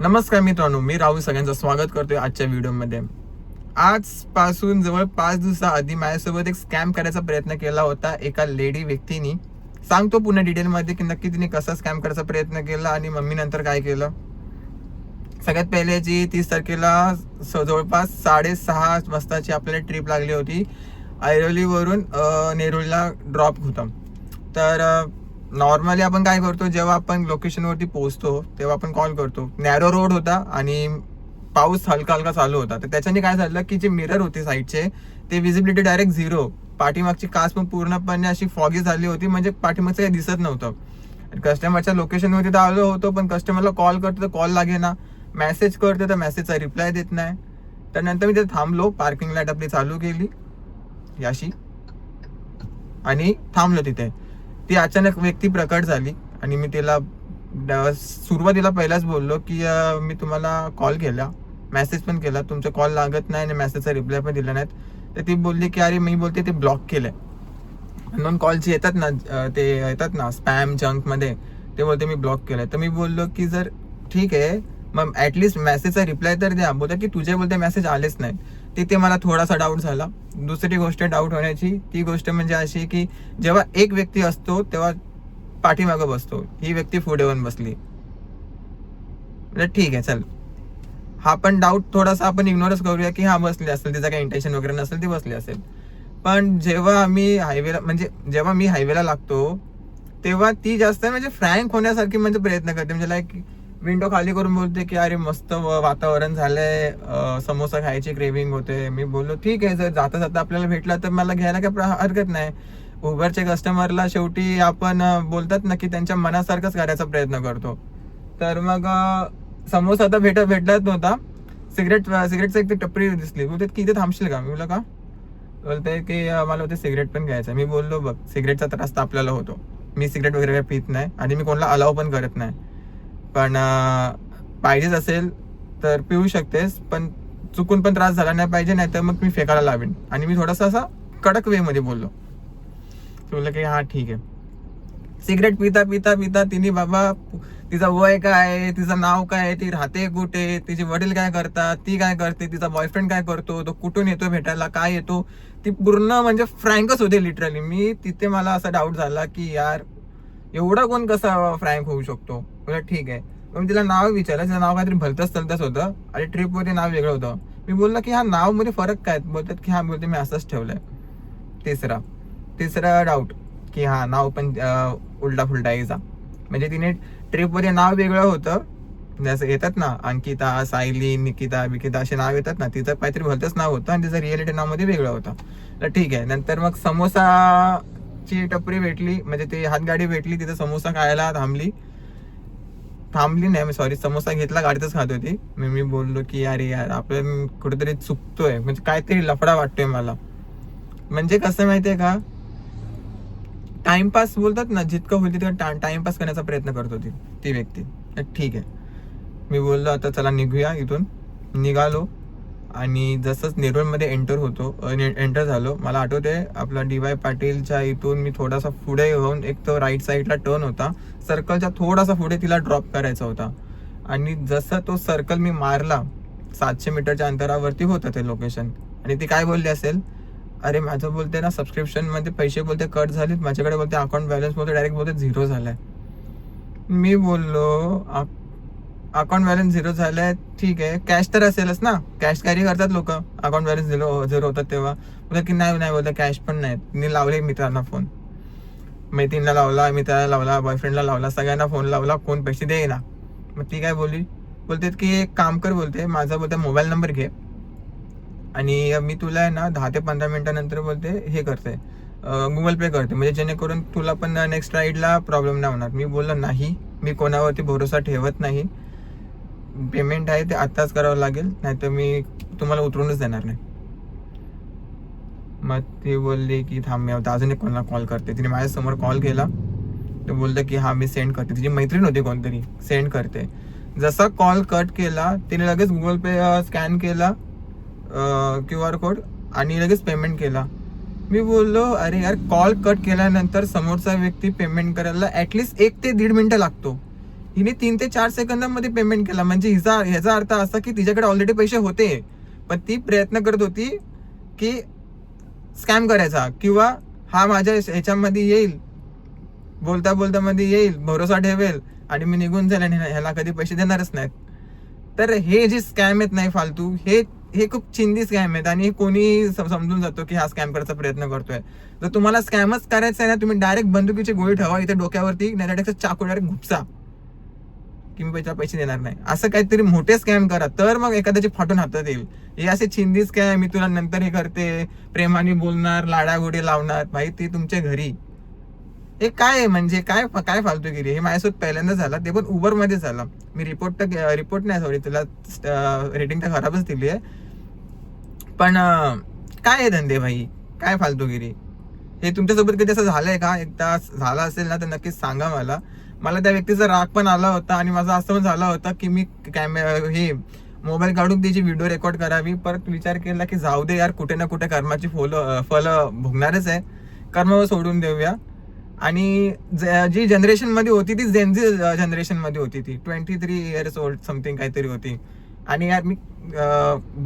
नमस्कार मित्रांनो मी राहुल सगळ्यांचं स्वागत करतोय आजच्या व्हिडिओमध्ये. आजपासून जवळ पाच दिवसाआधी माझ्यासोबत एक स्कॅम करायचा प्रयत्न केला होता. एका लेडी व्यक्तीनी. सांगतो पुन्हा डिटेलमध्ये की नक्की तिने कसा स्कॅम करायचा प्रयत्न केला आणि मम्मी नंतर काय केलं. सगळ्यात पहिले जी तीस तारखेला स- जवळपास साडेसहा वाजताची आपल्याला ट्रिप लागली होती. ऐरोलीवरून नेरूळला नेरुळला ड्रॉप होता. तर नॉर्मली आपण काय करतो जेव्हा आपण लोकेशनवरती पोहोचतो तेव्हा आपण कॉल करतो. नॅरो रोड होता आणि पाऊस हलका हलका चालू होता. तर त्याच्याने काय झालं की जे मिरर होते साईडचे ते विजिबिलिटी डायरेक्ट झिरो पाठीमागची कास पण पूर्णपणे अशी फॉगी झाली होती म्हणजे पाठीमागचं काही दिसत नव्हतं. कस्टमरच्या लोकेशनवरती तर आलो होतो पण कस्टमरला कॉल करतो तर कॉल लागे ना मेसेज करतो तर मेसेजचा रिप्लाय देत नाही. तर नंतर मी ते थांबलो पार्किंग लाइट आपली चालू केली याशी. आणि थांबलो तिथे. ती अचानक व्यक्ती प्रकट झाली आणि मी तिला ड- सुरुवातीला पहिलाच बोललो की मी तुम्हाला कॉल केला. मेसेज पण केला. तुमचा कॉल लागत नाही आणि मेसेजचा रिप्लाय पण दिला नाहीत. तर ती बोलली की अरे मी बोलते ते ब्लॉक केलं आहे नॉन कॉलचे येतात ना ते येतात ना स्पॅम जंकमध्ये ते बोलते मी ब्लॉक केलंय. तर मी बोललो की जर ठीक आहे मग ॲटलिस्ट मेसेजचा रिप्लाय तर द्या. बोलतात की तुझे बोलते मेसेज आलेच नाहीत. तिथे मला थोडासा डाऊट झाला. दुसरी गोष्ट डाऊट होण्याची ती गोष्ट म्हणजे अशी की जेव्हा एक व्यक्ती असतो तेव्हा पाठीमागं बसतो. ही व्यक्ती पुढे येऊन बसली. म्हणजे ठीक आहे चल. हा पण डाऊट थोडासा आपण इग्नोरच करूया की हा बसली असेल तिचा काही इंटेन्शन वगैरे नसेल ती बसली असेल. पण जेव्हा आम्ही हायवेला म्हणजे जेव्हा मी हायवेला लागतो तेव्हा ती जास्त म्हणजे फ्रँक होण्यासारखी म्हणजे प्रयत्न करते. म्हणजे लाईक विंडो खाली करून बोलते की अरे मस्त व- वातावरण झालंय समोसा खायची क्रेविंग होते. मी बोललो ठीक आहे जर जाता जाता आपल्याला भेटला तर मला घ्यायला काही प्र- हरकत नाही. उबरच्या कस्टमरला शेवटी आपण बोलतात ना की त्यांच्या मनासारखंच करायचा प्रयत्न करतो. तर मग समोसा तर भेट भेटलाच नव्हता. सिगरेट सिगरेटचं एक ती टपरी दिसली. बोलते की इथे थांबशील का? मी बोला का? बोलते की मला होते सिगरेट पण घ्यायचं मी बोललो बघ सिगरेटचा त्रास तर आपल्याला होतो. मी सिगरेट वगैरे काही पित नाही आणि मी कोणाला अलाव पण करत नाही. पण पाहिजेच असेल तर पिऊ शकतेस पण चुकून पण त्रास झाला नाही पाहिजे नाही तर मग मी फेकायला लावेन. आणि मी थोडासा असा कडक वेमध्ये बोललो. बोललं की हां ठीक आहे. सिगरेट पिता पिता पिता तिने बाबा तिचं वय काय तिचं नाव काय ती राहते कुठे तिचे वडील काय करतात ती काय करते तिचा बॉयफ्रेंड काय करतो तो कुठून येतो भेटायला काय येतो ती पूर्ण म्हणजे फ्रँकच होते लिटरली मी तिथे मला असा डाऊट झाला की यार एवढा कोण कसा फ्रँक होऊ शकतो? बोला ठीक आहे. मग मी तिला नाव विचारलं. तिचं नाव काहीतरी भलतंच तलतंच होतं. आणि ट्रिपमध्ये नाव वेगळं होतं. मी बोललो की हा नावमध्ये फरक काय? बोलतात की हा बोलते मी असंच ठेवलंय. तिसरा तिसरा डाऊट की हा नाव पण उलटा फुलटा यायचा म्हणजे तिने ट्रिपमध्ये नाव वेगळं होतं. म्हणजे जसं येतात ना अंकिता सायली निकिता बिकिता असे नाव येतात ना तिचं काहीतरी भलतंच नाव होतं आणि तिचं रिअलिटी नावमध्ये वेगळं होतं. तर ठीक आहे. नंतर मग समोसा समोसाची टपरी भेटली म्हणजे ती हातगाडी भेटली तिथं समोसा खायला थांबली. थांबली नाही सॉरी समोसा घेतला गाडीतच खात होती. मी मी बोललो की अरे यार आपण कुठेतरी चुकतोय. म्हणजे काहीतरी लफडा वाटतोय मला. म्हणजे कसं माहितीये का? टाइमपास बोलतात ना जितकं होईल तितकं टाइमपास करण्याचा प्रयत्न करत होती ती व्यक्ती. ठीक आहे. मी बोललो आता चला निघूया इथून. निघालो. आणि जसंच नेरुळमध्ये एंटर होतो एंटर झालो मला आठवते आपला डी वाय पाटीलच्या इथून मी थोडासा पुढे येऊन एक तो राईट साईडला टर्न होता. सर्कलच्या थोडासा पुढे तिला ड्रॉप करायचा होता. आणि जसं तो सर्कल मी मारला सातशे मीटरच्या अंतरावरती होतं ते लोकेशन आणि ती काय बोलली असेल? अरे माझं बोलते ना सबस्क्रिप्शनमध्ये पैसे बोलते कट झालेत माझ्याकडे बोलते अकाउंट बॅलन्स बोलते डायरेक्ट बोलते झिरो झालाय. मी बोललो अकाउंट बॅलन्स झिरो झालाय ठीक आहे. कॅश तर असेलच ना. कॅश कॅरी करतात लोक. अकाउंट बॅलन्स झिरो झिरो होतात तेव्हा. बोलत की नाही नाही बोललं कॅश पण नाही मी लावले मित्रांना फोन मैत्रिणीला लावला मित्राला लावला बॉयफ्रेंडला लावला सगळ्यांना फोन लावला कोण पैसे देईना. मग ती काय बोलली? बोलते की एक काम कर बोलते. माझा बोलते मोबाईल नंबर घे. आणि मी तुला आहे ना दहा ते पंधरा मिनिटानंतर बोलते हे करते. गुगल पे करते. म्हणजे जेणेकरून तुला पण नेक्स्ट राईडला प्रॉब्लेम नाही होणार. मी बोललो नाही. मी कोणावरती भरोसा ठेवत नाही. पेमेंट आहे ते आत्ताच करावं लागेल नाहीतर मी तुम्हाला उतरूनच देणार नाही. मग ती बोलली की थांब मी आता अजून एक कोणाला कॉल करते. तिने माझ्यासमोर कॉल केला. ते बोलतं की हा मी सेंड करते. तिची मैत्रीण होती कोणतरी सेंड करते. जसा कॉल कट केला तिने लगेच गुगल पे स्कॅन केला क्यू आर कोड आणि लगेच पेमेंट केला. मी बोललो अरे यार कॉल कट केल्यानंतर समोरचा व्यक्ती पेमेंट करायला ॲटलीस्ट एक ते दीड मिनटं लागतो. हिने तीन ते चार सेकंदामध्ये पेमेंट केला. म्हणजे हिचा ह्याचा अर्थ असा की तिच्याकडे ऑलरेडी पैसे होते. पण ती प्रयत्न करत होती की स्कॅम करायचा किंवा हा माझ्या ह्याच्यामध्ये येईल. बोलता बोलता मध्ये येईल भरोसा ठेवेल आणि मी निघून जाईल आणि ह्याला कधी पैसे देणारच नाहीत. तर हे जे स्कॅम आहेत नाही फालतू हे हे खूप चिंदी स्कॅम आहेत आणि कोणी समजून जातो की हा स्कॅम करायचा प्रयत्न करतोय. जर तुम्हाला स्कॅमच करायचा आहे ना तुम्ही डायरेक्ट बंदुकीची गोळी ठेवा इथे डोक्यावरती नाही डायरेक्ट चाकू डायरेक्ट घुपसा. की मी पैसा पैसे देणार नाही. असं काहीतरी मोठे स्कॅम करा. तर मग एखाद्याची फाटून हातात येईल. हे असे छिंदी स्कॅम मी तुला नंतर हे करते. प्रेमाने बोलणार लाडागोडी लावणार. भाई ते तुमच्या घरी. हे काय आहे? म्हणजे काय काय फालतूगिरी हे माझ्यासोबत पहिल्यांदा झाला. ते पण उबरमध्ये झाला. मी रिपोर्ट तर रिपोर्ट नाही सॉरी तुला रेटिंग तर खराबच दिली आहे. पण काय आहे धंदे भाई? काय फालतूगिरी हे तुमच्यासोबत कधी असं झालंय का? एकदा झालं असेल ना तर नक्कीच सांगा मला. मला त्या व्यक्तीचा राग पण आला होता आणि माझा असं पण झाला होता की मी कॅमेरा हे मोबाईल काढून त्याची व्हिडिओ रेकॉर्ड करावी. परत विचार केला की जाऊ दे यार कुठे ना कुठे कर्माची फुलं फलं भोगणारच आहे. कर्म सोडून देऊया. आणि ज- जी जनरेशनमध्ये होती ती जेनझी जनरेशनमध्ये होती ती. Twenty three years old something काहीतरी होती. आणि यार मी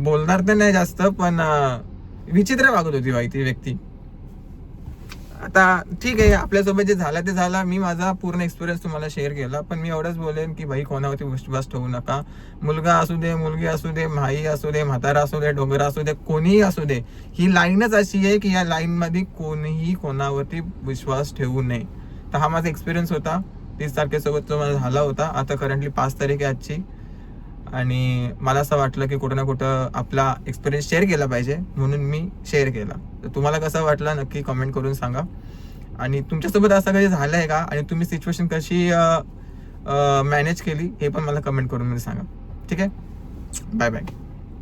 बोलणार तर नाही जास्त पण विचित्र वागत होती बाई ती व्यक्ती. आता ठीक आहे आपल्यासोबत जे झालं ते झालं. मी माझा पूर्ण एक्सपिरियन्स तुम्हाला शेअर केला. पण मी एवढंच बोलेन की भाई कोणावरती विश्वास ठेवू नका. मुलगा असू दे मुलगी असू दे माई असू दे म्हातारा असू दे डोंगरा असू दे कोणीही असू दे. ही लाईनच अशी आहे की या लाईनमध्ये कोणीही कोणावरती विश्वास ठेवू नये. तर हा माझा एक्सपिरियन्स होता. तीस तारखेसोबत तो माझा झाला होता. आता करंटली पाच तारीख आहे आजची. आणि मला असं वाटलं की कुठं ना कुठं आपला एक्सपिरियन्स शेअर केला पाहिजे म्हणून मी शेअर केला. तर तुम्हाला कसं वाटलं नक्की कमेंट करून सांगा. आणि तुमच्यासोबत असं कधी झालं आहे का? आणि तुम्ही सिच्युएशन कशी मॅनेज केली हे पण मला कमेंट करून सांगा. ठीक आहे? Bye bye